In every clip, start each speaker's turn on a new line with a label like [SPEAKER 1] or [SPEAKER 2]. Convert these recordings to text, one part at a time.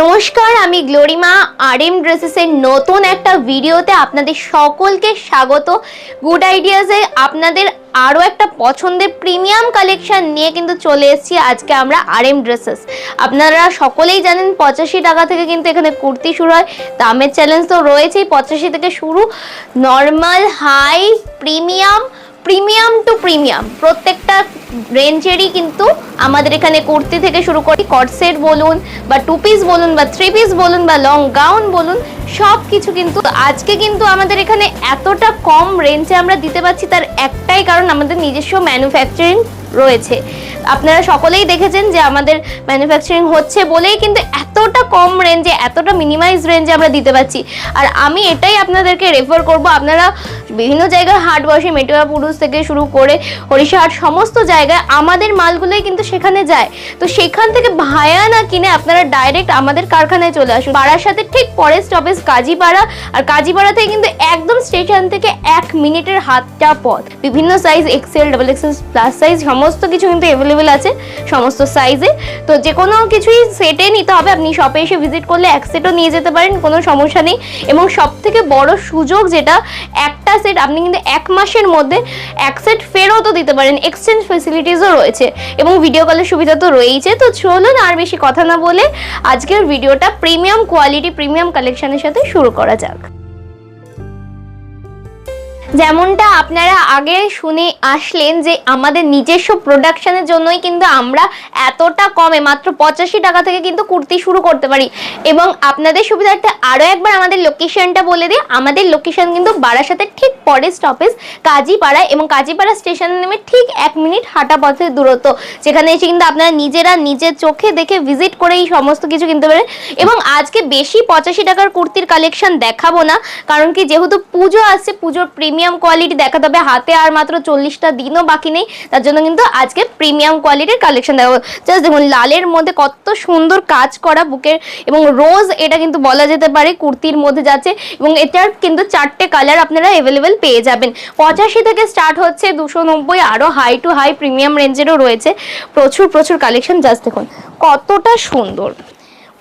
[SPEAKER 1] নমস্কার, আমি গ্লোরিমা। আর এম ড্রেসেসের নতুন একটা ভিডিওতে আপনাদের সকলকে স্বাগত। গুড আইডিয়াসে আপনাদের আরও একটা পছন্দের প্রিমিয়াম কালেকশান নিয়ে কিন্তু চলে এসেছি আজকে আমরা আর এম ড্রেসেস আপনারা সকলেই জানেন পঁচাশি টাকা থেকে কিন্তু এখানে কুর্তি শুরু হয়। দামের চ্যালেঞ্জ তো রয়েছেই, পঁচাশি থেকে শুরু। Normal high premium premium to premium প্রত্যেকটা রেঞ্জেরই কিন্তু আমাদের এখানে কুর্তি থেকে শুরু করি কটসেট বলুন বা টু পিস বলুন বা থ্রি পিস বলুন বা লং গাউন বলুন সব কিছু কিন্তু আজকে কিন্তু আমাদের এখানে এতটা কম রেঞ্জে আমরা দিতে পারছি, তার একটাই কারণ আমাদের নিজস্ব ম্যানুফ্যাকচারিং রয়েছে। আপনারা সকলেই দেখেছেন যে আমাদের ম্যানুফ্যাকচারিং হচ্ছে বলেই কিন্তু এতটা কম রেঞ্জে এতটা মিনিমাইজ রেঞ্জে আমরা দিতে পারছি। আর আমি এটাই আপনাদেরকে রেফার করব। আপনারা বিভিন্ন জায়গায় হাট বসে মেটোয়া পুরুষ থেকে শুরু করে হরিশাহাট সমস্ত জায়গায় আমাদের মালগুলোই কিন্তু সেখানে যায়। তো সেখান থেকে ভায়া না কিনে আপনারা ডাইরেক্ট আমাদের কারখানায় চলে আসুন। পাড়ার সাথে ঠিক পরে স্টপেজ কাজীপাড়া। আর কাজীপাড়া থেকে কিন্তু একদম স্টেশন থেকে এক মিনিটের হাতটা পথ। বিভিন্ন size XL double XL plus size সমস্ত কিছু কিন্তু অ্যাভেলেবেল আছে, সমস্ত সাইজে তো যে কোনো কিছুই সেটে নিতে হবে। আপনি শপে এসে ভিজিট করলে এক সেটও নিয়ে যেতে পারেন, কোনো সমস্যা নেই। এবং সব থেকে বড় সুযোগ যেটা, একটা সেট আপনি কিন্তু এক মাসের মধ্যে এক সেট ফেরতও দিতে পারেন এক্সচেঞ্জ ফেসিলিটিসও রয়েছে। এবং ভিডিও কলের সুবিধা তো রয়েইছে। তো চলুন আর বেশি কথা না বলে আজকের ভিডিওটা প্রিমিয়াম কোয়ালিটি প্রিমিয়াম কালেকশনের সাথে শুরু করা যাক। যেমনটা আপনারা আগে শুনে আসলেন যে আমাদের নিজস্ব প্রোডাকশনের জন্যই কিন্তু আমরা এতটা কমে, মাত্র পঁচাশি টাকা থেকে কিন্তু কুর্তি শুরু করতে পারি। এবং আপনাদের সুবিধার্থে আরও একবার আমাদের লোকেশনটা বলে দিই। আমাদের লোকেশন কিন্তু বারাসাতের ঠিক পরে স্টপেজ কাজীপাড়া এবং কাজীপাড়া স্টেশনে নেমে ঠিক এক মিনিট হাঁটা পথের দূরত্ব, যেখানে এসে কিন্তু আপনারা নিজেরা নিজের চোখে দেখে ভিজিট করে এই সমস্ত কিছু কিনতে পারেন। এবং আজকে বেশি পঁচাশি টাকার কুর্তির কালেকশন দেখাবো না, কারণ কি যেহেতু পুজো আসছে, পুজোর প্রিমিয়াম কোয়ালিটি দেখাতে হবে হাতে আর মাত্র চল্লিশটা দিনও বাকি নেই। তার জন্য কিন্তু আজকে প্রিমিয়াম কোয়ালিটির কালেকশন দেখাবো। জাস্ট দেখুন, লালের মধ্যে কত সুন্দর কাজ করা বুকের এবং রোজ এটা কিন্তু বলা যেতে পারে কুর্তির মধ্যে যাচ্ছে এবং এটার কিন্তু চারটে কালার আপনারা অ্যাভেলেবেল পেয়ে যাবেন। পঁচাশি থেকে স্টার্ট হচ্ছে দুশো নব্বই আরও হাই টু হাই প্রিমিয়াম রেঞ্জেরও রয়েছে। প্রচুর প্রচুর কালেকশন, জাস্ট দেখুন, কতটা সুন্দর।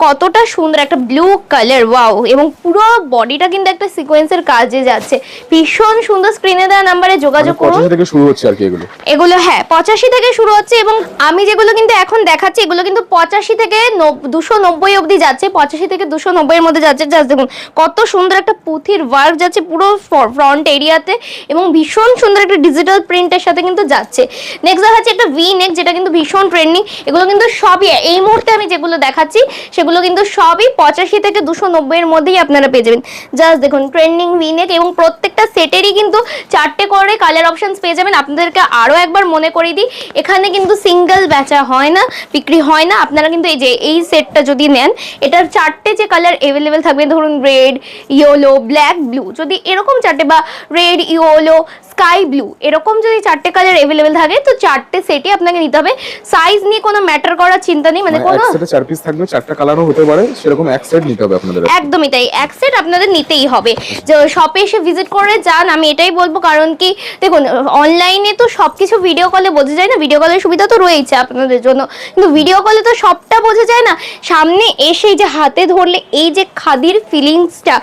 [SPEAKER 1] কতটা সুন্দর একটা ব্লু কালার ওয়াও এবং পুরো বডিটা কিন্তু একটা সিকোয়েন্সের কাজে যাচ্ছে। ভীষণ সুন্দর স্ক্রিনে দেওয়া নাম্বারে যোগাযোগ করুন।
[SPEAKER 2] পঁচাশি থেকে শুরু হচ্ছে আর কি এগুলো।
[SPEAKER 1] এগুলো হ্যাঁ পঁচাশি থেকে শুরু হচ্ছে এবং আমি যেগুলো কিন্তু এখন দেখাচ্ছি এগুলো কিন্তু পঁচাশি থেকে দুশো নব্বই অবধি যাচ্ছে পঁচাশি থেকে দুশো নব্বইয়ের মধ্যে যাচ্ছে। জাস্ট দেখুন কত সুন্দর একটা পুঁথির ওয়ার্ক যাচ্ছে পুরো ফ্রন্ট এরিয়াতে এবং ভীষণ সুন্দর একটা ডিজিটাল প্রিন্টের সাথে কিন্তু যাচ্ছে। নেক্সট দেখাচ্ছি একটা ভি নেক যেটা কিন্তু ভীষণ ট্রেন্ডিং এগুলো কিন্তু সবই এই মুহূর্তে আমি যেগুলো দেখাচ্ছি সেগুলো কিন্তু সবই পঁচাশি থেকে দুশো নব্বইয়ের মধ্যেই আপনারা পেয়ে যাবেন। জাস্ট দেখুন ট্রেন্ডিং ভি নেক এবং প্রত্যেকটা সেটেরই কিন্তু চারটে করে কালার অপশানস পেয়ে যাবেন। আপনাদেরকে আরও একবার মনে করিয়ে দিই, এখানে কিন্তু সিঙ্গেল বেচা হয় না, বিক্রি হয় না। আপনারা কিন্তু এই যে, এই সেটটা যদি নেন, এটার চারটে যে কালার অ্যাভেলেবেল থাকবে, ধরুন রেড ইয়েলো ব্ল্যাক ব্লু যদি এরকম চারটে বা রেড ইয়েলো স্কাই ব্লু এরকম যদি চারটে কালার অ্যাভেলেবেল থাকে তো চারটে সেটই আপনাকে নিতে হবে। সাইজ নিয়ে কোনো ম্যাটার করার চিন্তা নেই মানে
[SPEAKER 2] মানে
[SPEAKER 1] কোনো
[SPEAKER 2] সেটে চার পিস থাকবে চারটা কালারও হতে পারে সেরকম এক সেট নিতে হবে আপনাদের
[SPEAKER 1] একদমই তাই এক সেট আপনাদের নিতেই হবে। যে শপে এসে ভিজিট করে যান আমি এটাই বলব কারণ কি দেখুন অনলাইনে তো সব কিছু ভিডিও কলে বোঝা যায় না ভিডিও কলের সুবিধা তো রয়েছে আপনাদের জন্য কিন্তু ভিডিও কলে তো সবটা বোঝা যায় না। সামনে এসে যে হাতে ধরলে এই যে খাদির ফিলিংসটা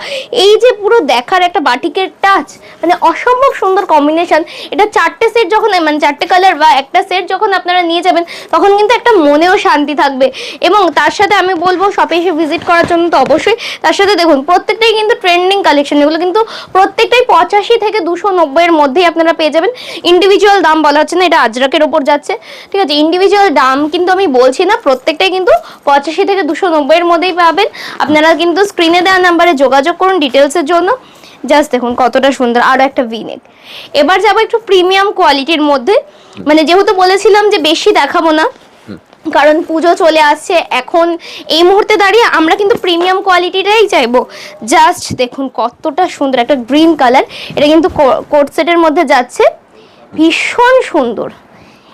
[SPEAKER 1] এই যে পুরো দেখার একটা বাটিকের টাচ মানে অসম্ভব সুন্দর কম্বিনেশন এটা চারটে সেট যখন মানে চারটে কালার বা একটা সেট যখন আপনারা নিয়ে যাবেন, তখন কিন্তু একটা মনেও শান্তি থাকবে। এবং তার সাথে আমি বলব শপে এসে ভিজিট করার জন্য তো অবশ্যই। তার সাথে দেখুন, প্রত্যেকটাই কিন্তু ট্রেন্ডিং কালেকশন এগুলো কিন্তু প্রত্যেকটাই পঁচাশি থেকে দুশো নব্বইয়ের মধ্যেই আপনারা পেয়ে যাবেন। ইন্ডিভিজুয়াল দাম বলা হচ্ছে না, এটা আজরাকের ওপর যাচ্ছে। ঠিক আছে ইন্ডিভিজুয়াল দাম কিন্তু আমি বলছি না, প্রত্যেকটাই কিন্তু পঁচাশি থেকে দুশো নব্বইয়ের মধ্যেই পাবেন। আপনারা কিন্তু স্ক্রিনে দেওয়া নাম্বারে যোগাযোগ করুন ডিটেলসের জন্য। জাস্ট দেখুন কতটা সুন্দর আরও একটা ভিনেক এবার যাব একটু প্রিমিয়াম কোয়ালিটির মধ্যে। মানে যেহেতু বলেছিলাম যে বেশি দেখাবো না, কারণ পুজো চলে আসছে, এখন এই মুহূর্তে দাঁড়িয়ে আমরা কিন্তু প্রিমিয়াম কোয়ালিটিটাই চাইব। জাস্ট দেখুন কতটা সুন্দর, একটা গ্রিন কালার এটা কিন্তু কোট সেটের মধ্যে যাচ্ছে। ভীষণ সুন্দর।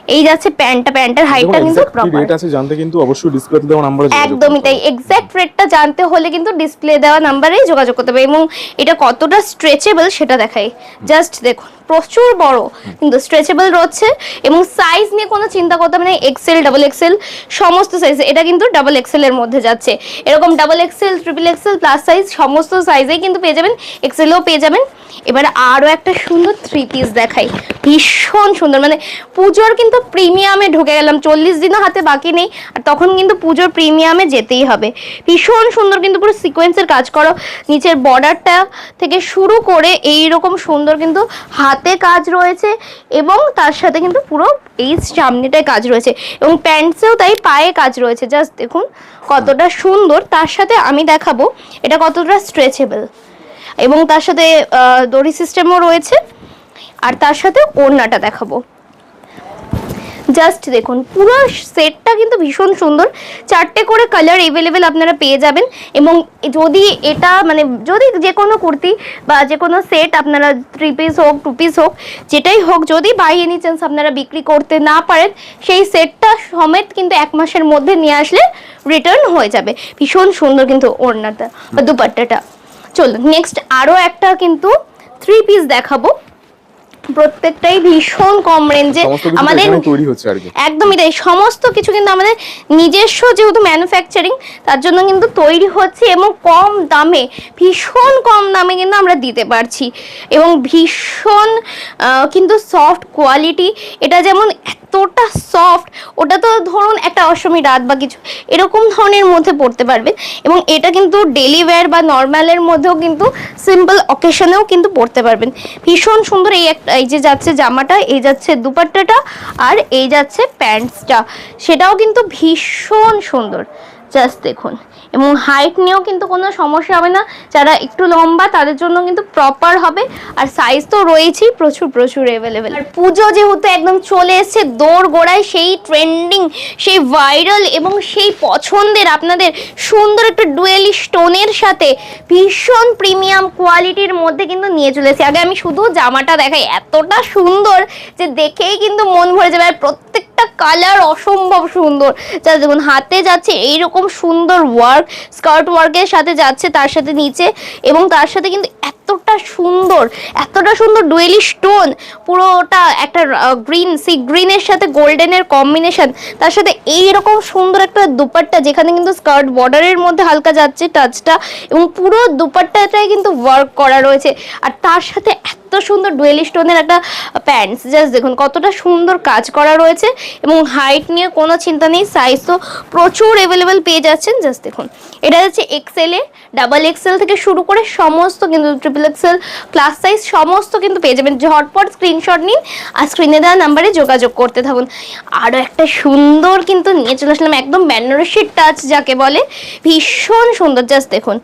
[SPEAKER 1] এই যাচ্ছে প্যান্টটা প্যান্টের হাইটটা কিন্তু প্রপার
[SPEAKER 2] রেট আছে জানতে কিন্তু অবশ্যই ডিসপ্লেতে দেওয়া নাম্বারে
[SPEAKER 1] একদমই তাই। এক্স্যাক্ট রেটটা জানতে হলে কিন্তু ডিসপ্লে দেওয়া নাম্বারেই যোগাযোগ করতে হবে এবং এটা কতটা স্ট্রেচেবল সেটা দেখাই। জাস্ট দেখুন। প্রচুর বড় কিন্তু স্ট্রেচেবল রয়েছে এবং সাইজ নিয়ে কোনো চিন্তা করতে হবে না এক্সেল ডাবল এক্সেল সমস্ত সাইজ এটা কিন্তু ডাবল এক্সেল এর মধ্যে যাচ্ছে। এরকম double XL triple XL plus size সমস্ত সাইজেই কিন্তু পেয়ে যাবেন এক্সেলও পেয়ে যাবেন। এবার আরও একটা সুন্দর থ্রি পিস দেখাই। ভীষণ সুন্দর মানে পুজোর কিন্তু প্রিমিয়ামে ঢুকে গেলাম চল্লিশ দিনও হাতে বাকি নেই আর তখন কিন্তু পুজোর প্রিমিয়ামে যেতেই হবে। ভীষণ সুন্দর কিন্তু পুরো সিকোয়েন্সের কাজ করো। নিচের বর্ডারটা থেকে শুরু করে এই রকম সুন্দর কিন্তু হাতে কাজ রয়েছে এবং তার সাথে কিন্তু পুরো এই সামনেটায় কাজ রয়েছে এবং প্যান্টসেও তাই পায়ে কাজ রয়েছে। জাস্ট দেখুন কতটা সুন্দর। তার সাথে আমি দেখাবো এটা কতটা স্ট্রেচেবল এবং তার সাথে দড়ি সিস্টেমও রয়েছে। আর তার সাথে ওড়নাটা দেখাবো। জাস্ট দেখুন, পুরো সেটটা কিন্তু ভীষণ সুন্দর। চারটে করে কালার এভেলেবেল আপনারা পেয়ে যাবেন। এবং যদি এটা মানে যদি যে কোনো কুর্তি বা যে কোনো সেট আপনারা থ্রি পিস হোক টু পিস হোক, যেটাই হোক, যদি বাই এনি চান্স আপনারা বিক্রি করতে না পারেন, সেই সেটটা সমেত কিন্তু এক মাসের মধ্যে নিয়ে আসলে রিটার্ন হয়ে যাবে। ভীষণ সুন্দর কিন্তু ওড়নাটা বা দুপাট্টাটা। চলুন নেক্সট আরও একটা কিন্তু থ্রি পিস দেখাবো। প্রত্যেকটাই ভীষণ কম রেঞ্জে আমাদের
[SPEAKER 2] তৈরি হচ্ছে আর কি।
[SPEAKER 1] একদমই তাই। সমস্ত কিছু কিন্তু আমাদের নিজস্ব যেহেতু ম্যানুফ্যাকচারিং তার জন্য কিন্তু তৈরি হচ্ছে এবং কম দামে ভীষণ কম দামে কিন্তু আমরা দিতে পারছি। এবং ভীষণ কিন্তু সফট কোয়ালিটি এটা যেমন এতটা সফট ওটা তো ধরুন একটা অষ্টমী রাত বা কিছু, এরকম ধরনের মধ্যে পড়তে পারবে। এবং এটা কিন্তু ডেলি ওয়্যার বা নর্মালের মধ্যেও কিন্তু সিম্পল অকেশনেও কিন্তু পড়তে পারবেন। ভীষণ সুন্দর এই একটা, এই যে যাচ্ছে জামাটা, এই যাচ্ছে দুপাট্টাটা, আর এই যাচ্ছে প্যান্টসটা। সেটাও কিন্তু ভীষণ সুন্দর। জাস্ট দেখুন। এবং হাইট নিয়েও কিন্তু কোনো সমস্যা হবে না। যারা একটু লম্বা, তাদের জন্য কিন্তু প্রপার হবে। আর সাইজ তো রয়েছেই, প্রচুর প্রচুর অ্যাভেলেবেল আর পুজো যেহেতু একদম চলে এসেছে দৌড় গোড়ায় সেই ট্রেন্ডিং সেই ভাইরাল এবং সেই পছন্দের আপনাদের সুন্দর একটা ডুয়েলি স্টোনের সাথে ভীষণ প্রিমিয়াম কোয়ালিটির মধ্যে কিন্তু নিয়ে চলে এসেছি আগে আমি শুধু জামাটা দেখাই, এতটা সুন্দর যে দেখেই কিন্তু মন ভরে যাবে। আর প্রত্যেকটা কালার অসম্ভব সুন্দর। যা দেখুন, হাতে যাচ্ছে এইরকম সুন্দর ওয়ার্ক স্কার্ট ওয়ার্কের সাথে যাচ্ছে, তার সাথে নিচে, এবং তার সাথে কিন্তু এতটা সুন্দর এতটা সুন্দর ডুয়েলি স্টোন পুরোটা একটা গ্রিন সি গ্রিনের সাথে গোল্ডেনের কম্বিনেশন, তার সাথে এইরকম সুন্দর একটা দুপাট্টা, যেখানে কিন্তু স্কার্ট বর্ডারের মধ্যে হালকা যাচ্ছে টাচটা, এবং পুরো দুপাট্টাটাই কিন্তু ওয়ার্ক করা রয়েছে, আর তার সাথে এত সুন্দর ডুয়েলি স্টোনের একটা প্যান্টস, জাস্ট দেখুন কতটা সুন্দর কাজ করা রয়েছে, এবং হাইট নিয়ে কোনো চিন্তা নেই সাইজ তো প্রচুর অ্যাভেলেবেল পেয়ে যাচ্ছেন, জাস্ট দেখুন। এটা হচ্ছে এক্সেলে ডাবল এক্সেল থেকে শুরু করে সমস্ত কিন্তু ট্রিপল এক্সেল প্লাস সাইজ সমস্ত কিন্তু পেয়ে যাবেন। ঝটপট স্ক্রিনশট নিন আর স্ক্রিনে দেওয়া নাম্বারে যোগাযোগ করতে থাকুন। আরও একটা সুন্দর কিন্তু নিয়ে চলে আসলাম, একদম বেনারসি টাচ যাকে বলে। ভীষণ সুন্দর জাস্ট দেখুন।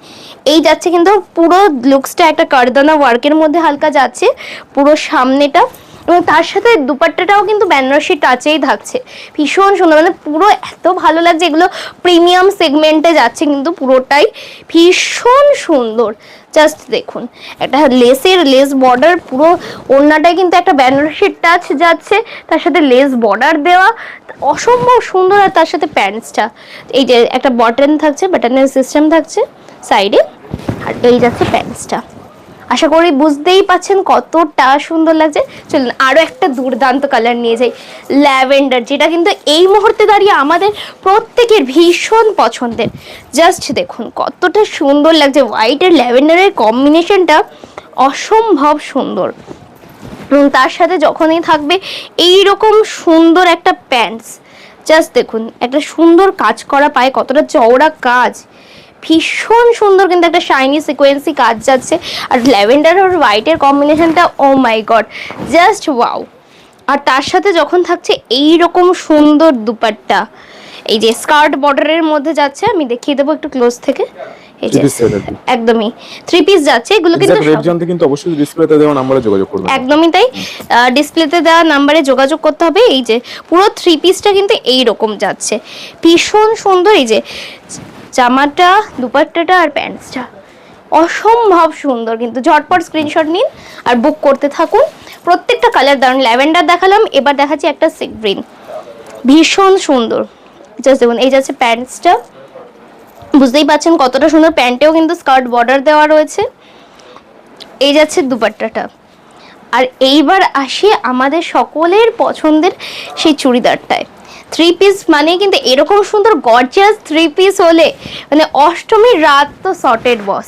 [SPEAKER 1] এই যাচ্ছে কিন্তু পুরো লুকসটা একটা কারদানা ওয়ার্কের মধ্যে হালকা যাচ্ছে। পুরো সামনেটা এবং তার সাথে দুপাট্টাটাও কিন্তু বেনারসি টাচেই থাকছে। ভীষণ সুন্দর মানে পুরো এত ভালো লাগছে, এগুলো প্রিমিয়াম সেগমেন্টে যাচ্ছে কিন্তু পুরোটাই ভীষণ সুন্দর। জাস্ট দেখুন, একটা লেসের লেস বর্ডার পুরো ওড়নাটায় কিন্তু একটা বেনারসির টাচ যাচ্ছে, তার সাথে লেস বর্ডার দেওয়া, অসম্ভব সুন্দর, আর তার সাথে প্যান্টসটা এই যে একটা বটন থাকছে বাটনের সিস্টেম থাকছে সাইডে আর এই যাচ্ছে প্যান্টসটা আশা করি বুঝতেই পাচ্ছেন কতটা সুন্দর লাগছে। চলুন আরও একটা দুর্দান্ত কালার নিয়ে যাই। ল্যাভেন্ডার যেটা কিন্তু এই মুহূর্তে দাঁড়িয়ে আমাদের প্রত্যেকের ভীষণ পছন্দের। জাস্ট দেখুন কতটা সুন্দর লাগছে। হোয়াইট আর ল্যাভেন্ডারের কম্বিনেশনটা অসম্ভব সুন্দর। এবং তার সাথে যখনই থাকবে এই রকম সুন্দর একটা প্যান্টস জাস্ট দেখুন একটা সুন্দর কাজ করা পায় কতটা চওড়া কাজ। ভীষণ সুন্দর কিন্তু একটা শাইনি সিকোয়েন্সি কাজ যাচ্ছে। আর ল্যাভেন্ডার আর হোয়াইটের কম্বিনেশনটা oh my god just wow আর তার সাথে যখন থাকছে এই রকম সুন্দর দুপাট্টা এই যে স্কার্ট বর্ডারের মধ্যে যাচ্ছে আমি দেখিয়ে দেবো একটু ক্লোজ থেকে। এই যে। একদমই থ্রি পিস যাচ্ছে এগুলো কিন্তু
[SPEAKER 2] এক্সাক্ট জানতে কিন্তু অবশ্যই ডিসপ্লেতে দেওয়া নাম্বারে যোগাযোগ করবেন
[SPEAKER 1] একদমই তাই। ডিসপ্লেতে দেওয়া নাম্বারে যোগাযোগ করতে হবে। এই যে পুরো থ্রি পিসটা কিন্তু এই রকম যাচ্ছে। ভীষণ সুন্দর। এই যে জামাটা, দুপাট্টাটা আর প্যান্টসটা। অসম্ভব সুন্দর কিন্তু। ঝটপট স্ক্রিনশট নিন আর বুক করতে থাকুন। প্রত্যেকটা কালার দারুণ ল্যাভেন্ডার দেখালাম, এবার দেখাচ্ছি একটা সি গ্রিন ভীষণ সুন্দর। জাস্ট দেখুন, এই যাচ্ছে প্যান্টসটা। বুঝতেই পাচ্ছেন কতটা সুন্দর। প্যান্টেও কিন্তু স্কার্ট বর্ডার দেওয়া রয়েছে। এই যাচ্ছে দুপাট্টাটা। আর এইবার আসি আমাদের সকলের পছন্দের সেই চুড়িদারটায়। থ্রি পিস মানে কিন্তু এরকম সুন্দর গর্জিয়াস থ্রি পিস হলে মানে অষ্টমীর রাত তো সর্টেড বস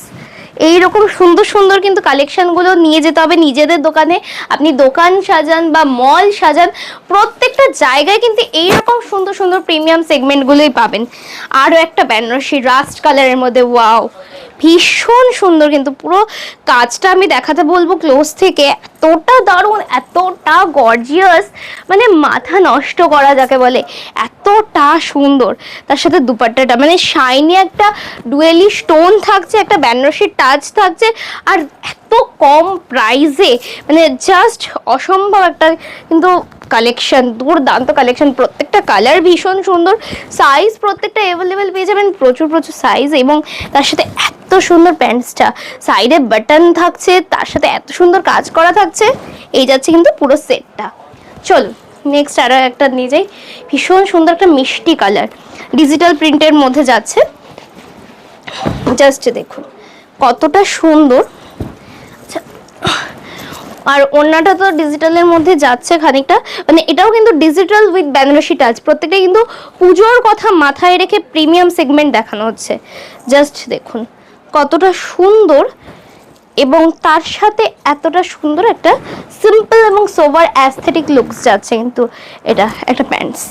[SPEAKER 1] এইরকম সুন্দর সুন্দর কিন্তু কালেকশনগুলো নিয়ে যেতে হবে নিজেদের দোকানে। আপনি দোকান সাজান বা মল সাজান, প্রত্যেকটা জায়গায় কিন্তু এইরকম সুন্দর সুন্দর প্রিমিয়াম সেগমেন্টগুলোই পাবেন। আরও একটা বেনারসি রাস্ট কালারের মধ্যে ওয়াও ভীষণ সুন্দর কিন্তু পুরো কাজটা আমি দেখাতে বলব ক্লোজ থেকে। এতটা দারুণ, এতটা গর্জিয়াস মানে মাথা নষ্ট করা যাকে বলে, এতটা সুন্দর। তার সাথে দুপাট্টাটা মানে শাইনি একটা ডুয়েলি স্টোন থাকছে, একটা বেনারসির টাচ থাকছে, আর এত কম প্রাইসে মানে জাস্ট অসম্ভব একটা কিন্তু কালেকশন দুর্দান্ত কালেকশন প্রত্যেকটা কালার ভীষণ সুন্দর সাইজ প্রত্যেকটা অ্যাভেলেবেল পেয়ে যাবেন, প্রচুর প্রচুর সাইজ এবং তার সাথে এত সুন্দর প্যান্টসটা সাইডে বাটন থাকছে, তার সাথে এত সুন্দর কাজ করা থাকছে, এই যাচ্ছে কিন্তু পুরো সেটটা চলো নেক্সট আরও একটা নিয়ে যাই। ভীষণ সুন্দর একটা মিষ্টি কালার ডিজিটাল প্রিন্টের মধ্যে যাচ্ছে। জাস্ট দেখুন, কতটা সুন্দর। আচ্ছা আর অন্যটা তো ডিজিটালের মধ্যে যাচ্ছে খানিকটা। মানে এটাও কিন্তু ডিজিটাল উইথ বেনারসি টাচ প্রত্যেকটা কিন্তু পুজোর কথা মাথায় রেখে প্রিমিয়াম সেগমেন্ট দেখানো হচ্ছে। জাস্ট দেখুন, কতটা সুন্দর এবং তার সাথে এতটা সুন্দর একটা সিম্পল এবং সোভার অ্যাস্থেটিক লুকস যাচ্ছে কিন্তু এটা, একটা প্যান্টস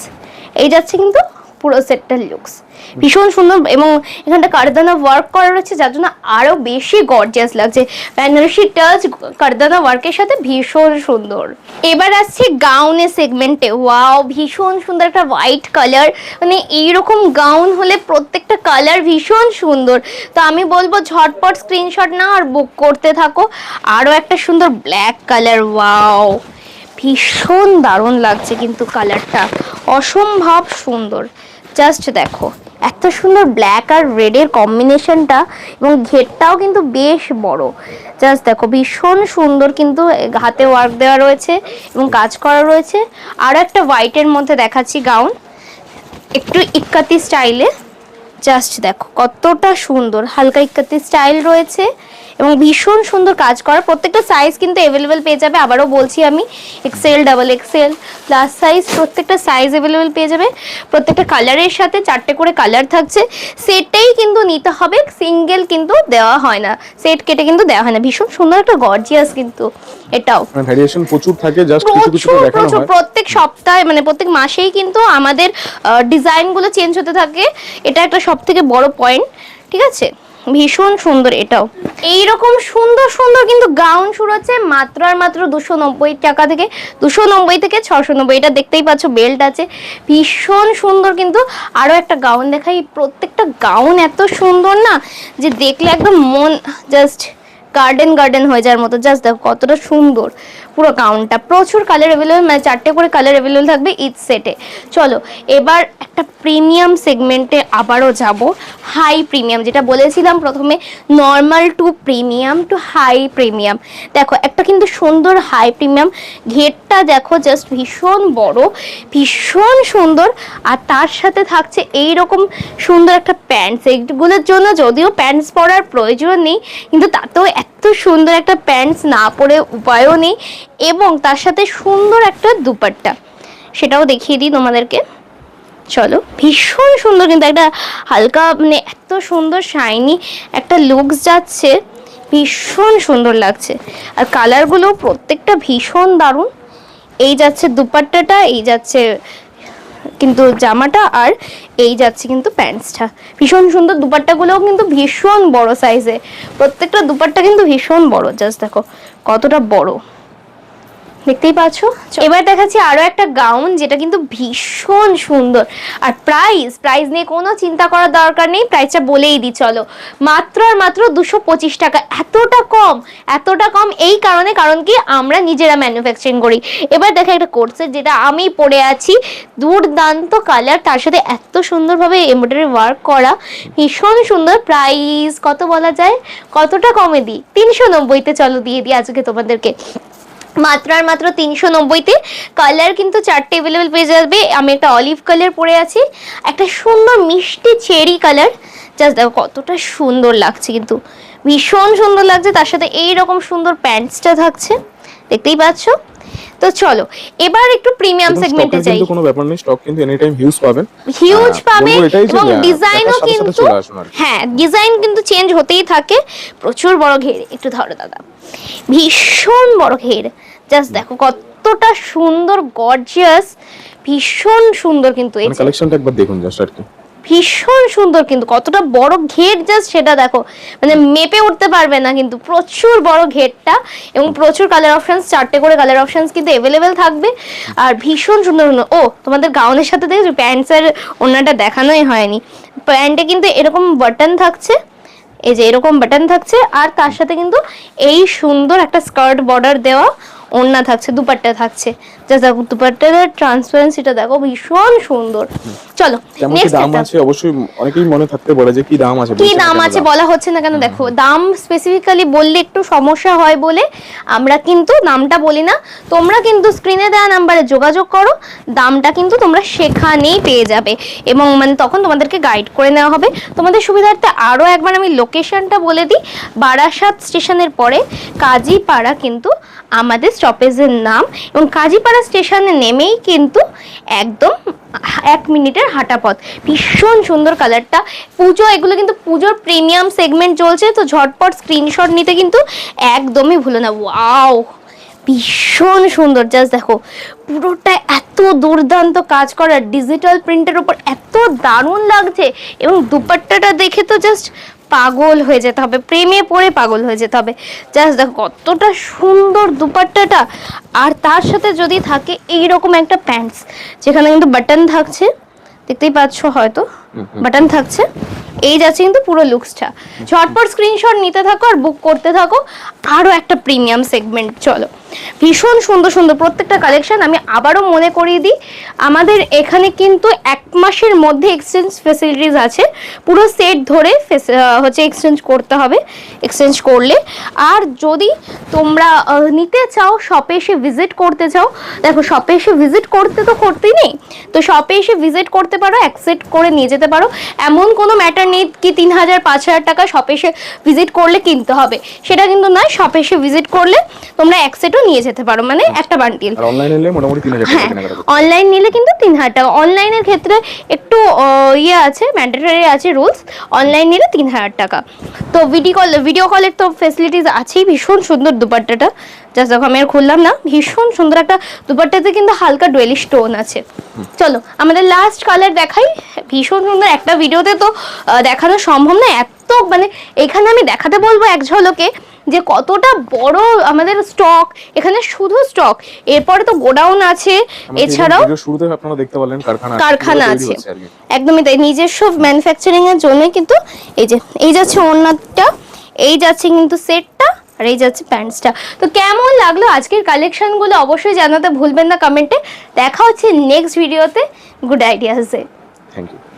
[SPEAKER 1] এই যাচ্ছে কিন্তু পুরো সেটটার লুকস ভীষণ সুন্দর এবং এখানটা কারদানা ওয়ার্ক করা রয়েছে, যার জন্য আরও বেশি গর্জিয়াস লাগছে। বেনারসি টাচ কারদানা ওয়ার্কের সাথে ভীষণ সুন্দর। এবার আসছি গাউনের সেগমেন্টে ওয়াও ভীষণ সুন্দর একটা হোয়াইট কালার মানে এইরকম গাউন হলে প্রত্যেকটা কালার ভীষণ সুন্দর। তো আমি বলব ঝটপট স্ক্রিনশট না আর বুক করতে থাকো। আরও একটা সুন্দর ব্ল্যাক কালার ওয়াও ভীষণ দারুণ লাগছে কিন্তু কালারটা অসম্ভব সুন্দর। জাস্ট দেখো, এত সুন্দর ব্ল্যাক আর রেডের কম্বিনেশনটা এবং ঘেরটাও কিন্তু বেশ বড়। জাস্ট দেখো, ভীষণ সুন্দর কিন্তু হাতে ওয়ার্ক দেওয়া রয়েছে এবং কাজ করা রয়েছে। আর একটা হোয়াইটের মধ্যে দেখাচ্ছি গাউন একটু ইক্কাতি স্টাইলে জাস্ট দেখো, কতটা সুন্দর, হালকা ইক্কাতি স্টাইল রয়েছে। এবং ভীষণ সুন্দর কাজ করা। প্রত্যেকটা সাইজ কিন্তু অ্যাভেলেবেল পেয়ে যাবে। আবারও বলছি আমি XL double XL plus size প্রত্যেকটা সাইজ অ্যাভেলেবেল পেয়ে যাবে। প্রত্যেকটা কালারের সাথে চারটে করে কালার থাকছে। সেটাই কিন্তু নিতে হবে সিঙ্গেল কিন্তু দেওয়া হয় না। সেট কেটে কিন্তু দেওয়া হয় না। ভীষণ সুন্দর একটা গর্জিয়াস কিন্তু এটাও।
[SPEAKER 2] মানে ভ্যারিয়েশন প্রচুর থাকে জাস্ট কিছু কিছু দেখানো হয়।
[SPEAKER 1] প্রত্যেক সপ্তাহে মানে প্রত্যেক মাসেই কিন্তু আমাদের ডিজাইনগুলো চেঞ্জ হতে থাকে। এটা একটা সব থেকে বড় পয়েন্ট ঠিক আছে? ভীষণ সুন্দর এটাও। এইরকম সুন্দর সুন্দর কিন্তু গাউন শুরু হচ্ছে মাত্র আর মাত্র দুশো নব্বই টাকা থেকে, দুশো নব্বই থেকে ছশো নব্বই, এটা দেখতেই পাচ্ছ বেল্ট আছে। ভীষণ সুন্দর কিন্তু আরও একটা গাউন দেখাই, প্রত্যেকটা গাউন এত সুন্দর না যে দেখলে একদম মন জাস্ট গার্ডেন গার্ডেন হয়ে যাওয়ার মতো জাস্ট দেখো কতটা সুন্দর। পুরো গাউনটা প্রচুর কালার অ্যাভেলেবেল মানে চারটে করে কালার অ্যাভেলেবেল থাকবে ইচ সেটে চলো, এবার একটা প্রিমিয়াম সেগমেন্টে আবারও যাব। হাই প্রিমিয়াম যেটা বলেছিলাম প্রথমে normal to premium to high premium দেখো, একটা কিন্তু সুন্দর হাই প্রিমিয়াম ঘেরটা দেখো জাস্ট ভীষণ বড়, ভীষণ সুন্দর। আর তার সাথে থাকছে এই রকম সুন্দর একটা প্যান্টস এইগুলোর জন্য যদিও প্যান্টস পরার প্রয়োজন নেই, কিন্তু তাতেও এত সুন্দর একটা প্যান্টস না পরে উপায়ও নেই। এবং তার সাথে সুন্দর একটা দুপাট্টা। সেটাও দেখিয়ে দিই তোমাদেরকে। চলো, ভীষণ সুন্দর কিন্তু একটা হালকা মানে এত সুন্দর শাইনি একটা লুকস যাচ্ছে। ভীষণ সুন্দর লাগছে। আর কালারগুলো প্রত্যেকটা ভীষণ দারুণ। এই যাচ্ছে দুপাট্টাটা, এই যাচ্ছে কিন্তু জামাটা, আর এই যাচ্ছে কিন্তু প্যান্টসটা ভীষণ সুন্দর দুপাট্টাগুলোও কিন্তু ভীষণ বড় সাইজে প্রত্যেকটা দুপাট্টা কিন্তু ভীষণ বড় জাস্ট দেখো, কতটা বড়। দেখতেই পাচ্ছ? এবার দেখাচ্ছি আরও একটা গাউন যেটা কিন্তু ভীষণ সুন্দর। আর প্রাইস প্রাইস নিয়ে কোনো চিন্তা করার দরকার নেই প্রাইসটা বলেই দিই চলো। মাত্র আর মাত্র দুশো পঁচিশ টাকা। এতটা কম এতটা কম এই কারণে, কারণ কি আমরা নিজেরা ম্যানুফ্যাকচারিং করি। এবার দেখা একটা কোর্সের যেটা আমি পরে আছি, দুর্দান্ত কালার তার সাথে এত সুন্দরভাবে এমব্রয়ডারি ওয়ার্ক করা, ভীষণ সুন্দর। প্রাইস কত বলা যায়? কতটা কমে দিই? তিনশো নব্বইতে চলো, দিয়ে দিই আজকে তোমাদেরকে। মাত্র আর মাত্র তিনশো নব্বইতে। কালার কিন্তু চারটে অ্যাভেলেবেল পেয়ে যাবে। আমি একটা অলিভ কালার পরে আছি। একটা সুন্দর মিষ্টি চেরি কালার জাস্ট দেখো কতটা সুন্দর লাগছে কিন্তু। ভীষণ সুন্দর লাগছে। তার সাথে এই রকম সুন্দর প্যান্টসটা থাকছে। দেখতেই পাচ্ছ? তো চলো এবার একটু প্রিমিয়াম সেগমেন্টে যাই।
[SPEAKER 2] কিন্তু কোনো ব্যাপার নেই স্টক কিন্তু এনি টাইম হিউজ পাবেন
[SPEAKER 1] হিউজ
[SPEAKER 2] হ্যাঁ,
[SPEAKER 1] পাবে এবং
[SPEAKER 2] হ্যাঁ,
[SPEAKER 1] ডিজাইনও
[SPEAKER 2] সাথে
[SPEAKER 1] কিন্তু। হ্যাঁ ডিজাইন কিন্তু চেঞ্জ হতেই থাকে। প্রচুর বড় ঘের একটু ধরো দাদা। ভীষণ বড় ঘের। জাস্ট দেখো কতটা সুন্দর গর্জিয়াস ভীষণ সুন্দর কিন্তু এই
[SPEAKER 2] মানে কালেকশনটা একবার দেখুন জাস্ট আর কি।
[SPEAKER 1] ভীষণ সুন্দর কিন্তু, কতটা বড় ঘের জাস্ট সেটা দেখো। মানে মেপে উঠতে পারবে না কিন্তু, প্রচুর বড় ঘেরটা এবং প্রচুর কালার অপশনস চারটে করে কালার অপশনস কিন্তু অ্যাভেলেবেল থাকবে। আর ভীষণ সুন্দর ও, তোমাদের গাউনের সাথে দেখেছ? প্যান্টসের ওনাটা দেখানোই হয়নি। প্যান্টে কিন্তু এরকম বাটন থাকছে, এই যে এরকম বাটন থাকছে, আর তার সাথে কিন্তু এই সুন্দর একটা স্কার্ট বর্ডার দেওয়া ওড়না থাকছে, দুপাট্টা থাকছে। জাস্ট দেখো দুপাট্টার ট্রান্সপারেন্সিটা দেখো ভীষণ সুন্দর। চলো নেক্সট
[SPEAKER 2] দাম আছে? অবশ্যই অনেকেই মনে থাকতে পারে যে কি দাম আছে
[SPEAKER 1] কি দাম আছে বলা হচ্ছে না কেন দেখো দাম স্পেসিফিক্যালি বললে একটু সমস্যা হয় বলে আমরা কিন্তু দামটা বলি না। তোমরা কিন্তু স্ক্রিনে দেওয়া নাম্বারে যোগাযোগ করো দামটা কিন্তু তোমরা সেখানেই পেয়ে যাবে। এবং মানে তখন তোমাদেরকে গাইড করে নেওয়া হবে। তোমাদের সুবিধার্থে আরও একবার আমি লোকেশনটা বলে দিই। বারাসাত স্টেশনের পরে কাজীপাড়া কিন্তু আমাদের স্টপেজের নাম। এবং কাজীপাড়া স্টেশনে নেমেই কিন্তু একদম এক মিনিটের হাঁটা পথ ভীষণ সুন্দর কালারটা। পুজো, এগুলো কিন্তু পুজোর প্রিমিয়াম সেগমেন্ট চলছে, তো ঝটপট স্ক্রিনশট নিতে কিন্তু একদমই ভুলো না। ওয়াও! ভীষণ সুন্দর জাস্ট দেখো। পুরোটা এত দুর্দান্ত কাজ করা ডিজিটাল প্রিন্টের উপর এত দারুণ লাগছে, এবং দুপাট্টাটা দেখে তো জাস্ট পাগল হয়ে যেতে হবে, প্রেমে পড়ে পাগল হয়ে যেতে হবে। জাস্ট দেখো কতটা সুন্দর দুপাট্টাটা। আর তার সাথে যদি থাকে এই রকম একটা প্যান্টস যেখানে কিন্তু বাটন থাকছে, দেখতেই পাচ্ছ হয়তো। বাটন থাকছে। এই যাচ্ছে কিন্তু পুরো লুকসটা। ঝটপট স্ক্রিনশট নিতে থাকো আর বুক করতে থাকো। আরও একটা প্রিমিয়াম সেগমেন্ট চলো। ভীষণ সুন্দর সুন্দর প্রত্যেকটা কালেকশন আমি আবারও মনে করিয়ে দিই, আমাদের এখানে কিন্তু এক মাসের মধ্যে এক্সচেঞ্জ ফেসিলিটিস আছে। পুরো সেট ধরে হচ্ছে এক্সচেঞ্জ করতে হবে এক্সচেঞ্জ করলে। আর যদি তোমরা নিতে চাও শপে এসে ভিজিট করতে চাও, দেখো শপে এসে ভিজিট করতে তো করতেই নেই। তো শপে এসে ভিজিট করতে পারো অ্যাকসেপ্ট করে নিয়ে যেতে পারো। এমন কোনো ম্যাটার নেই কি তিন হাজার পাঁচ হাজার টাকা শপে এসে ভিজিট করলে কিনতে হবে। সেটা কিন্তু নয় শপে এসে ভিজিট করলে তোমরা অ্যাকসেপ্টও নিয়ে যেতে পারো। মানে একটা বান্ডিল
[SPEAKER 2] অনলাইনে নিলে মোটামুটি তিন হাজার
[SPEAKER 1] হ্যাঁ অনলাইন নিলে কিন্তু তিন হাজার টাকা। অনলাইনের ক্ষেত্রে একটু ইয়ে আছে ম্যান্ডেটরি আছে রুলস অনলাইন নিলে তিন হাজার টাকা। তো ভিডিও কল ভিডিও কলের তো ফেসিলিটিস আছেই ভীষণ সুন্দর দুপাট্টাটা। জাস্ট দেখো আমি আর খুললাম না। ভীষণ সুন্দর একটা দুপাট্টাতে কিন্তু হালকা ডুয়েলি স্টোন আছে। চলো আমাদের লাস্ট কালার দেখাই। ভীষণ সুন্দর একটা ভিডিওতে তো দেখানো সম্ভব না। এত মানে এখানে আমি দেখাতে বলব এক ঝলকে যে কতটা বড় আমাদের স্টক এখানে শুধু স্টক এরপরে তো গোডাউন আছে। এছাড়াও
[SPEAKER 2] শুরুতে আপনারা দেখতে পারলেন কারখানা
[SPEAKER 1] কারখানা আছে। একদমই তাই। নিজস্ব ম্যানুফ্যাকচারিং এর জন্য কিন্তু এই যে এই যাচ্ছে ওড়নাটা এই যাচ্ছে কিন্তু সেটটা আর এই যাচ্ছে প্যান্টসটা। তো কেমন লাগল আজকের কালেকশনগুলো অবশ্যই জানাতে ভুলবেন না কমেন্টে দেখা হচ্ছে নেক্সট ভিডিওতে গুড আইডিয়াসে
[SPEAKER 2] থ্যাংক ইউ